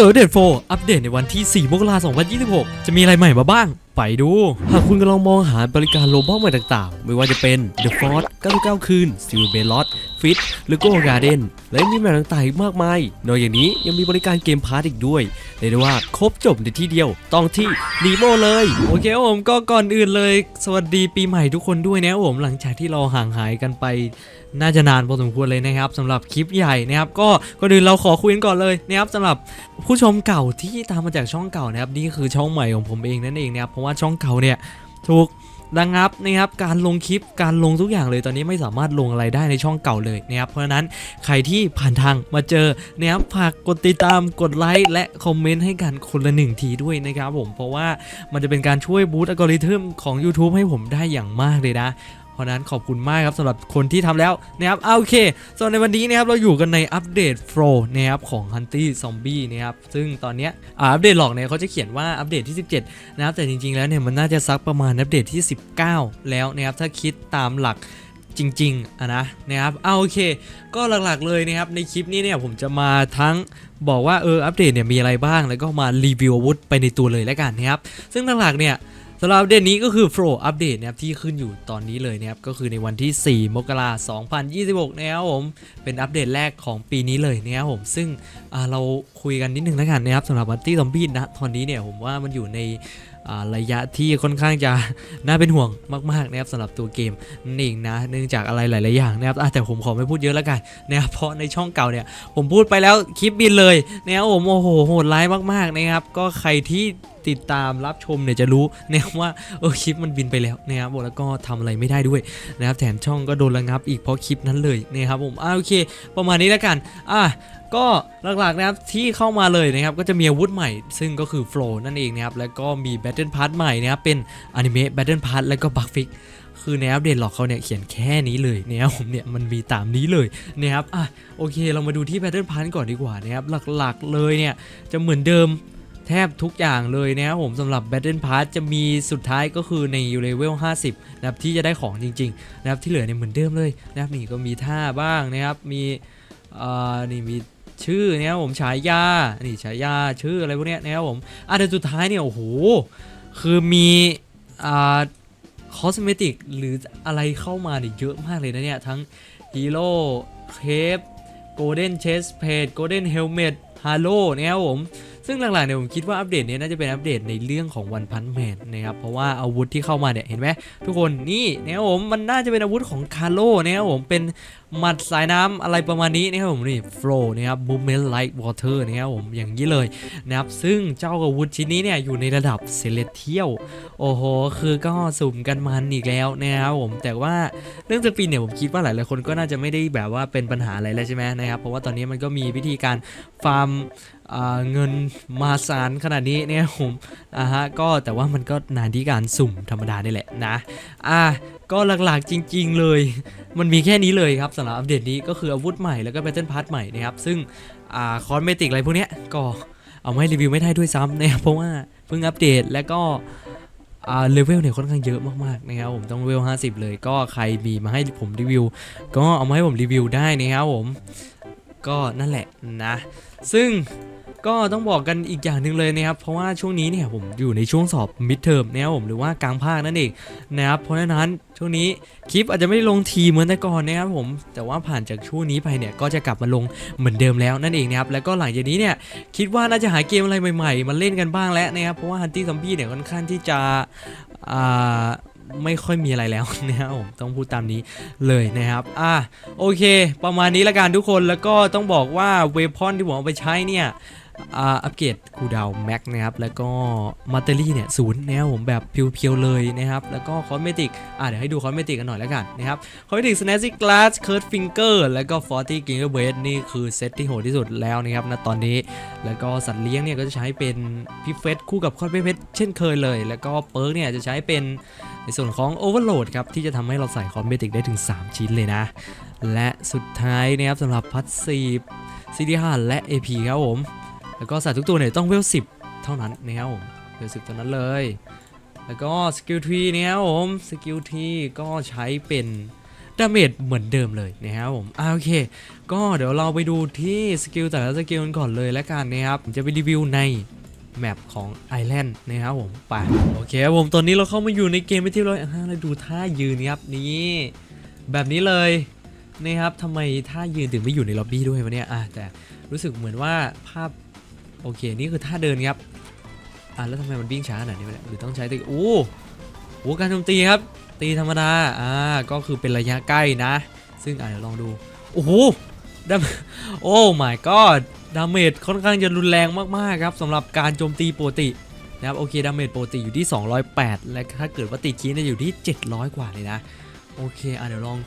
เซอัปเดตโฟอัปเดตในวันที่ 4 มกราคม 2026 จะมีอะไรใหม่มาบ้าง ไปดู หากคุณกำลังมองหาบริการโลบอลใหม่ต่างๆ ไม่ว่าจะเป็น The Fort 99 คืน s i l v e l o t Fit หรือ Go Garden และมีแมปต่างๆอีกมากมาย นอกจากนี้ยังมีบริการเกมพาร์ทอีกด้วยเรียกได้ว่าครบจบในที่เดียวต้องที่ Nemo เลย โอเคผมก็ก่อนอื่นเลย สวัสดีปีใหม่ทุกคนด้วยนะผมหลังจากที่เราห่างหายกันไปน่าจะนานพอสมควรเลยนะครับสำหรับคลิปใหญ่นะครับ ก็ก่อนอื่นเราขอคุยกันก่อนเลยนะครับสำหรับผู้ชมเก่าที่ตามมาจากช่องเก่านะครับนี่คือช่องใหม่ของผมเองนั่นเองนะครับเพราะว่าช่องเก่าเนี่ยถูก ระงับนะครับการลงคลิปการลงทุกอย่างเลยตอนนี้ไม่สามารถลงอะไรได้ในช่องเก่าเลยนะครับเพราะฉะนั้นใครที่ผ่านทางมาเจอนะครับฝากกดติดตามกดไลค์และคอมเมนต์ให้กันคนละหนึ่งทีด้วยนะครับผมเพราะว่ามันจะเป็นการช่วยบูตอัลกอริทึมของ YouTube ให้ผมได้อย่างมากเลยนะ ราะนั้นขอบคุณมากครับสำหรับคนที่ทำแล้วนะครับเอาโอเคส่วนในวันนี้นะครับเราอยู่กันในอัปเดตโฟล์นะครับของ Hunty Zombie นะครับซึ่งตอนนี้อ่าอัปเดตหลอกเนี่ยเขาจะเขียนว่าอัปเดตที่ 17 นะครับแต่จริงๆแล้วเนี่ยมันน่าจะซักประมาณอัปเดตที่ 19 แล้วนะครับถ้าคิดตามหลักจริงๆอะนะนะครับเอาโอเค ก็หลักๆเลยนะครับในคลิปนี้เนี่ยผมจะมาทั้งบอกว่าเอออัปเดตเนี่ยมีอะไรบ้างแล้วก็มารีวิวอาวุธไปในตัวเลยแล้วกันนะครับซึ่งหลักๆเนี่ย สำหรับอัปเดตนี้ก็คือโฟล์อัปเดตนะครับที่ขึ้นอยู่ตอนนี้เลยนะครับก็คือในวันที่ 4 มกราคม 2026 นะครับผมเป็นอัปเดตแรกของปีนี้เลยนะครับผมซึ่งเราคุยกันนิดนึงแล้วกันนะครับสำหรับวันที่ซอมบี้นะตอนนี้เนี่ยผมว่ามันอยู่ใน ระยะที่ค่อนข้างจะน่าเป็นห่วงมากๆนะครับสำหรับตัวเกมนั่นเองนะเนื่องจากอะไรหลาย ๆ อย่างนะครับแต่ผมขอไม่พูดเยอะแล้วกันนะครับเพราะในช่องเก่าเนี่ยผมพูดไปแล้วคลิปบินเลยนะครับผมโอ้โหโหดร้ายมาก ๆ นะครับ ก็ใครที่ติดตามรับชมเนี่ยจะรู้นะครับว่าเออคลิปมันบินไปแล้วนะครับแล้วก็ทำอะไรไม่ได้ด้วยนะครับแถมช่องก็โดนระงับอีกเพราะคลิปนั้นเลยนะครับผมอ่าโอเค ประมาณนี้แล้วกันอะ ก็หลักๆนะครับที่เข้ามาเลยนะครับก็จะมีอาวุธใหม่ ซึ่งก็คือ Flow นั่นเองนะครับแล้วก็มี Battle Pass ใหม่นะครับเป็นอนิเมะ Battle Pass แล้วก็ Bug Fix คือในอัปเดตหลอกเขาเนี่ยเขียนแค่นี้เลยนะครับผมเนี่ยมันมีตามนี้เลยนะครับอะโอเคเรามาดูที่ Battle Pass ก่อนดีกว่านะครับหลักๆเลยเนี่ยจะเหมือนเดิมแทบทุกอย่างเลยนะครับผมสำหรับ Battle Pass จะมีสุดท้ายก็คือในเลเวล 50 นะครับที่จะได้ของจริงๆ นะครับที่เหลือเนี่ยเหมือนเดิมเลยนะครับนี่ก็มีท่าบ้างนะครับมีอ่อนี่มี ชื่อนะครับผมฉายา นี่ฉายาชื่ออะไรพวกเนี้ยนะครับผมอะแต่สุดท้ายเนี่ยโอ้โหคือมีอ่าคอสเมติกหรืออะไรเข้ามาเนี่ยเยอะมากเลยนะเนี่ย ทั้งฮีโร่เคปโกลเด้นเชสเพดโกลเด้นเฮลเมทฮาโลนะครับผม ซึ่งหลักๆเนี่ยผมคิดว่าอัปเดตเนี้น่าจะเป็นอัปเดตในเรื่องของวันพันแมนนะครับเพราะว่าอาวุธที่เข้ามาเนี่ยเห็นไหมทุกคนนี่นะครับผมมันน่าจะเป็นอาวุธของคาร์โลนะครับผมเป็นหมัดสายน้ำอะไรประมาณนี้นะครับผมนี่ flow นะครับ movement like water นะครับผมอย่างนี้เลยนะครับซึ่งเจ้าอาวุธชิ้นนี้เนี่ยอยู่ในระดับเซเลเทียลโอ้โหคือก็สุ่มกันมันอีกแล้วนะครับผมแต่ว่าเรื่องสปินเนี่ยผมคิดว่าหลายๆคนก็น่าจะไม่ได้แบบว่าเป็นปัญหาอะไรแล้วใช่ไหมนะครับเพราะว่าตอนนี้มันก็มีวิธีการฟาร์ม เงินมาศาลขนาดนี้เนี่ยผมอ่าฮะก็แต่ว่ามันก็นานที่การสุ่มธรรมดานี่แหละนะอะก็หลักๆจริง ๆ เลย มันมีแค่นี้เลยครับสำหรับอัปเดตนี้ก็คืออาวุธใหม่แล้วก็แบตเทิลพาร์ทใหม่นะครับ ซึ่งอ่าคอนเมติกอะไรพวกเนี้ยก็เอามาให้รีวิวไม่ได้ด้วยซ้ำนะครับเพราะว่าเพิ่งอัปเดตแล้วก็เลเวลเนี่ยค่อนข้างเยอะมากๆนะครับผมต้องเลเวล50 เลยก็ใครมีมาให้ผมรีวิว ก็เอามาให้ผมรีวิวได้นะครับผม ก็นั่นแหละนะ ซึ่ง ก็ต้องบอกกันอีกอย่างหนึ่งเลยนะครับเพราะว่าช่วงนี้เนี่ยผมอยู่ในช่วงสอบมิดเทอมนะครับผมหรือว่ากลางภาคนั่นเองนะครับเพราะฉะนั้นช่วงนี้คลิปอาจจะไม่ได้ลงทีเหมือนแต่ก่อนนะครับผมแต่ว่าผ่านจากช่วงนี้ไปเนี่ยก็จะกลับมาลงเหมือนเดิมแล้วนั่นเองนะครับแล้วก็หลังจากนี้เนี่ยคิดว่าน่าจะหาเกมอะไรใหม่ๆมาเล่นกันบ้างแล้วนะครับเพราะว่าฮันตี้ซอมบี้เนี่ยค่อนข้างที่จะอ่าไม่ค่อยมีอะไรแล้วนะครับผมต้องพูดตามนี้เลยนะครับ อะโอเค ประมาณนี้ละกันทุกคนแล้วก็ต้องบอกว่าเวพอนที่ผมเอาไปใช้เนี่ย อัปเกรดคูดาวแม็กนะครับ แล้วก็มัตเตอรี่เนี่ยศูนย์นะครับผมแบบเพียวๆเลยนะครับ แล้วก็คอสเมติกอ่าเดี๋ยวให้ดูคอสเมติกกันหน่อยแล้วกันนะครับ คอสเมติกสแนซี่กลาสเคิร์ดฟิงเกอร์แล้วก็ฟอร์ตี้กิงเกอร์เบสนี่คือเซตที่โหดที่สุดแล้วนะครับณตอนนี้ แล้วก็สัตว์เลี้ยงเนี่ยก็จะใช้เป็นพิเฟสคู่กับคอสเพชรเช่นเคยเลย แล้วก็เปิร์กเนี่ยจะใช้เป็นในส่วนของโอเวอร์โหลดครับที่จะทำให้เราใส่คอสเมติกได้ถึง 3 ชิ้นเลยนะ และสุดท้ายนะครับสำหรับพัสซีซีดีฮาและ AP ครับผม แล้วก็สัตว์ทุกตัวเนี่ยต้องเวล10เท่านั้นนะครับผมเวล10เท่านั้นเลย แล้วก็สกิลทรีเนี่ยครับผมสกิลทรีก็ใช้เป็นดาเมจเหมือนเดิมเลยนะครับผมอ่าโอเค ก็เดี๋ยวเราไปดูที่สกิลแต่ละสกิลกันก่อนเลยแล้วกันนะครับจะไปรีวิวในแมปของไอแลนด์นะครับผมไปโอเคผมตอนนี้เราเข้ามาอยู่ในเกมไปที่ร้อยอ่าเราดูท่ายืนครับนี่แบบนี้เลยนะครับทำไมท่ายืนถึงไม่อยู่ในล็อบบี้ด้วยวะเนี่ยอะแต่รู้สึกเหมือนว่าภาพ โอเค นี่คือท่าเดินครับ อะแล้วทำไมมันวิ่งช้าขนาดนี้เนี่ยหรือต้องใช้ตีโอ้โหการโจมตีครับ ตีธรรมดา อ่า ก็คือเป็นระยะใกล้นะ ซึ่งอะเดี๋ยวลองดู โอ้โหดาโอ้ my god ดาเมจค่อนข้างจะรุนแรงมากๆครับสำหรับการโจมตีปกตินะครับโอเคดาเมจปกติอยู่ที่ 208 และถ้าเกิดว่าติดคีนี่ยอยู่ที่ 700 กว่าเลยนะ โอเคอะเดี๋ยวลอง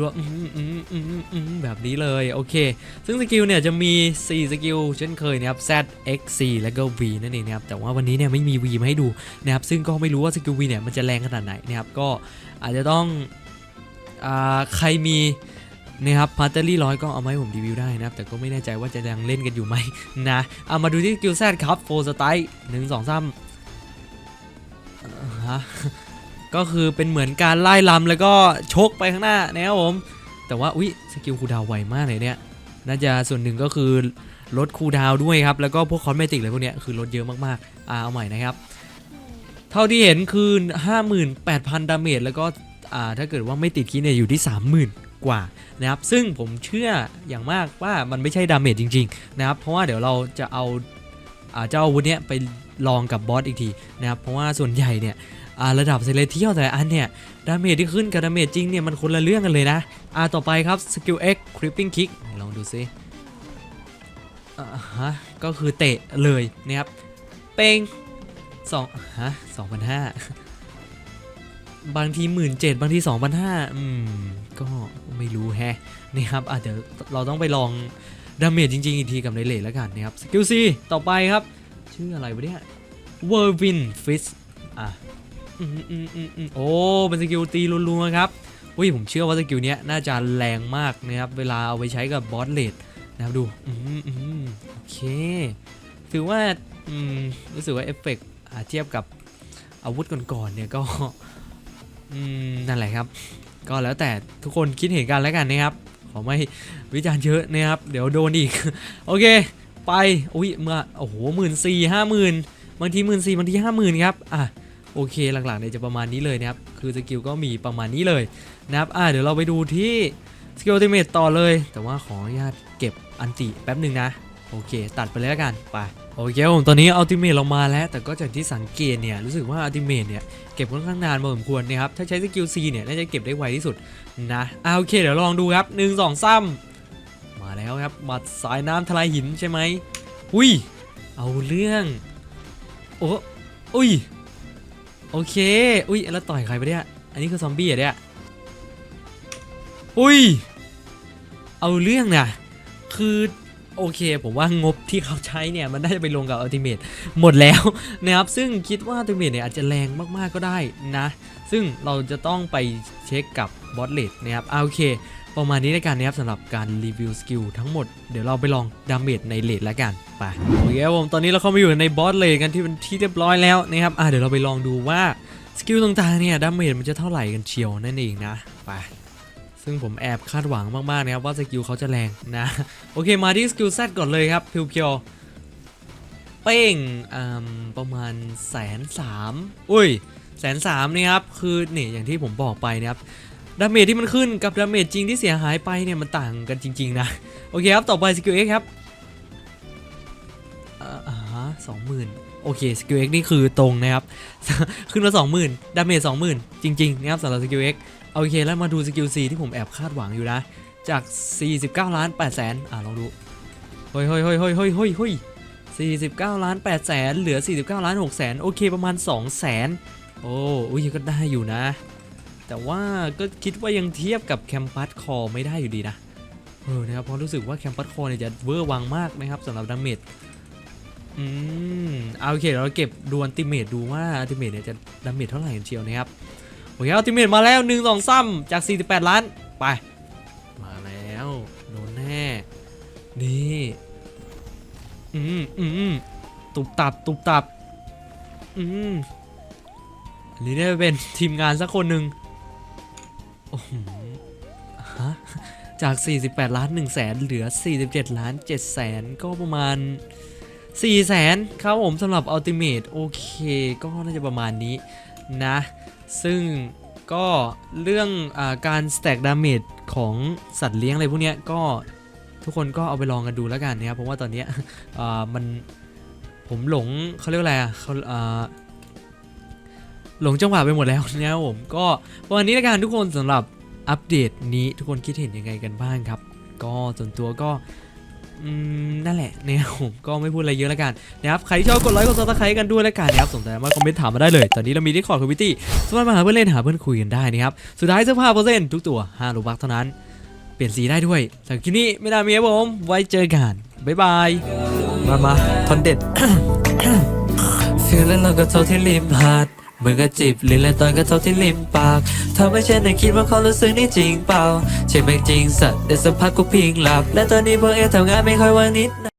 รัวๆอืมอืมอืมอืมอืมแบบนี้เลยโอเค ซึ่งสกิลเนี่ยจะมี 4 สกิลเช่นเคยนะครับ Z X C และก็ V นั่นเองนะครับแต่ว่าวันนี้เนี่ยไม่มี V มาให้ดูนะครับซึ่งก็ไม่รู้ว่าสกิล V เนี่ยมันจะแรงขนาดไหนนะครับก็อาจจะต้องอ่าใครมีนะครับพาร์ตเตอรี่ร้อยก็เอามาให้ผมรีวิวได้นะครับ แต่ก็ไม่แน่ใจว่าจะยังเล่นกันอยู่ไหมนะเอามาดูที่สกิล Z ครับโฟร์สไตล์หนึ่งสองสามฮะ ก็คือเป็นเหมือนการไล่ลำแล้วก็ชกไปข้างหน้านะครับผม แต่ว่าอุ๊ยสกิลคูดาวไวมากเลยเนี่ย น่าจะส่วนหนึ่งก็คือลดคูดาวด้วยครับ แล้วก็พวกคอนเมติกอะไรพวกเนี้ยคือลดเยอะมากๆอ่าเอาใหม่นะครับ เท่าที่เห็นคือ 58,000 ดาเมจแล้วก็อ่าถ้าเกิดว่าไม่ติดคีเนี่ยอยู่ที่ 30,000 กว่านะครับ ซึ่งผมเชื่ออย่างมากว่ามันไม่ใช่ดาเมจจริงๆนะครับ เพราะว่าเดี๋ยวเราจะเอาอ่าเจ้าอาวุธเนี้ยไปลองกับบอสอีกทีนะครับ เพราะว่าส่วนใหญ่เนี่ย ระดับเซเลเทียลแต่อันเนี่ยดาเมจที่ขึ้นกับดาเมจจริงเนี่ยมันคนละเรื่องกันเลยนะอ่าต่อไปครับสกิล X Creeping Kick ลองดูซิอ่าฮะก็คือเตะเลยนะครับเป้งสองฮะสองพันห้าบางทีหมื่นเจ็ดบางทีสองพันห้าอืม ก็ไม่รู้แฮะนี่ครับอะเดี๋ยวเราต้องไปลองดาเมจจริง ๆ อีกทีกับในเลทแล้วกันนะครับสกิล C ต่อไปครับ ชื่ออะไรวะเนี่ย w e r w i n Fist อะ อืมอืมอืมอืมโอ้เป็นสกิลตีรัวๆครับอุ้ยผมเชื่อว่าสกิลเนี้ยน่าจะแรงมากนะครับเวลาเอาไปใช้กับบอสเลดนะครับดูอืมอืมโอเคถือว่าอืมรู้สึกว่าเอฟเฟกต์เทียบกับอาวุธก่อนๆเนี่ยก็อืมนั่นแหละครับ ก็แล้วแต่ทุกคนคิดเห็นกันแล้วกันนะครับขอไม่วิจารณ์เยอะนะครับ เดี๋ยวโดนอีก โอเค ไปอุ้ยเมื่อโอ้โหหมื่นสี่ห้าหมื่นบางทีหมื่นสี่บางทีห้าหมื่นครับอะ โอเคหลักๆเนี่ยจะประมาณนี้เลยนะครับ คือสกิลก็มีประมาณนี้เลยนะครับอ่าเดี๋ยวเราไปดูที่สกิลติเมตต่อเลย แต่ว่าขออนุญาตเก็บอันติแป๊บหนึ่งนะ โอเค ตัดไปเลยแล้วกันไปโอเคผมตอนนี้อัลติเมตเรามาแล้ว แต่ก็จากที่สังเกตเนี่ยรู้สึกว่าอัลติเมตเนี่ยเก็บค่อนข้างนานพอสมควรนะครับ ถ้าใช้สกิล C เนี่ยน่าจะเก็บได้ไวที่สุดนะอ่าโอเคเดี๋ยวลองดูครับหนึ่งสองซ้ำมาแล้วครับบัตรสายน้ำทลายหินใช่ไหมอุ้ยเอาเรื่องโอ้อุ้ย โอเค อุ้ยแล้วต่อยใครไปเนี่ย อันนี้คือซอมบี้เหรอะเนี่ย อุ้ย เอาเรื่องนะ คือโอเค ผมว่างบที่เขาใช้เนี่ย มันได้ไปลงกับอัลติเม e หมดแล้วนะครับ ซึ่งคิดว่าอัลติเม e เนี่ยอาจจะแรงมากๆก็ได้นะ ซึ่งเราจะต้องไปเช็คกับบอสเลดนะครับโอเค ประมาณนี้ในการนะครับสำหรับการรีวิวสกิลทั้งหมด เดี๋ยวเราไปลองดาเมจในเลดแล้วกันไปโอเคผมตอนนี้เราเข้ามาอยู่ในบอสเลดกันที่เป็นที่เรียบร้อยแล้วนะครับอ่าเดี๋ยวเราไปลองดูว่าสกิลต่างๆเนี่ยดาเมจมันจะเท่าไหร่กันเชียวนั่นเองนะไปซึ่งผมแอบคาดหวังมากๆนะครับว่าสกิลเขาจะแรงนะโอเคมาที่สกิล Z ก่อนเลยครับเพียวๆเป้งประมาณแสนสามอุ้ยแสนสามนี่ครับคือเนี่ยอย่างที่ผมบอกไปนะครับ ดาเมจที่มันขึ้นกับดาเมจจริงที่เสียหายไปเนี่ยมันต่างกันจริง ๆ นะ โอเคครับ ต่อไปสกิล X ครับอ่าสองหมื่นโอเคสกิล X นี่คือตรงนะครับ ขึ้นมา20,000ดาเมจ20,000จริง ๆ นะครับสำหรับสกิล X โอเค แล้วมาดูสกิล C ที่ผมแอบคาดหวังอยู่นะ จาก 49 ล้าน8แสนอ่าลองดูเฮ้ยเฮ้ยเฮ้ยเฮ้ยเฮ้ยเฮ้ยเฮ้ย49 ล้าน8แสนเหลือ 49 ล้าน6แสนโอเคประมาณ 2 แสนโอ้อุ้ยก็ได้อยู่นะ แต่ว่าก็คิดว่ายังเทียบกับแคมปัสคอไม่ได้อยู่ดีนะเออนะครับเพราะรู้สึกว่าแคมปัสคอเนี่ยจะเวอร์วังมากนะครับสำหรับดาเมจอืมเอาโอเคเราเก็บดูอันติเมตดูว่าอันติเมตเนี่ยจะดาเมจเท่าไหร่กันเชียวนะครับโอเคอันติเมตมาแล้ว1 2 3จาก 48 ล้านไป มาแล้วโดนแน่นี่อืมอืมตุบตับตุบตับอืมอันนี้ได้เป็นทีมงานสักคนหนึ่ง โอ้โหจาก 48 ล้าน1แสนเหลือ 47 ล้าน7แสนก็ประมาณ 4 แสนครับผมสำหรับ Ultimate โอเค ก็น่าจะประมาณนี้นะ ซึ่งก็เรื่องอการ stack damage ของสัตว์เลี้ยงอะไรพวกนี้ก็ทุกคนก็เอาไปลองกันดูแล้วกันนะครับเพราะว่าตอนนี้มันผมหลงเขาเรียกอะไรอะเขา หลงจังหวะไปหมดแล้วนะครับผมก็วันนี้ละกันทุกคนสำหรับอัปเดตนี้ทุกคนคิดเห็นยังไงกันบ้างครับ ก็ส่วนตัวก็นั่นแหละนะครับผมก็ไม่พูดอะไรเยอะแล้วกันนะครับใครที่ชอบกดไลค์กดซับสไครต์กันด้วยแล้วกันนะครับสนใจมาคอมเมนต์ถามมาได้เลย ตอนนี้เรามีที่คอร์ดคอมมิตี้สามารถมาหาเพื่อนเล่นหาเพื่อนคุยกันได้นะครับสุดท้ายเสื้อผ้าเปอร์เซ็นต์ทุกตัว5รูบักเท่านั้น เปลี่ยนสีได้ด้วยสำหรับคลิปนี้ไม่น่ามีครับผมไว้เจอกันบ๊ายบายมามาทอนเด็ดฟีลแล้ว เหมือนกับจีบลิ้นและตอนก็เท่าที่ริมปากทำให้ฉันได้คิดว่าความรู้สึกนี่จริงเปล่าใช่ไหมจริงสัตว์แต่สักพักกูพิงหลับ และตอนนี้พวกเอทำงานไม่ค่อยว่างนิด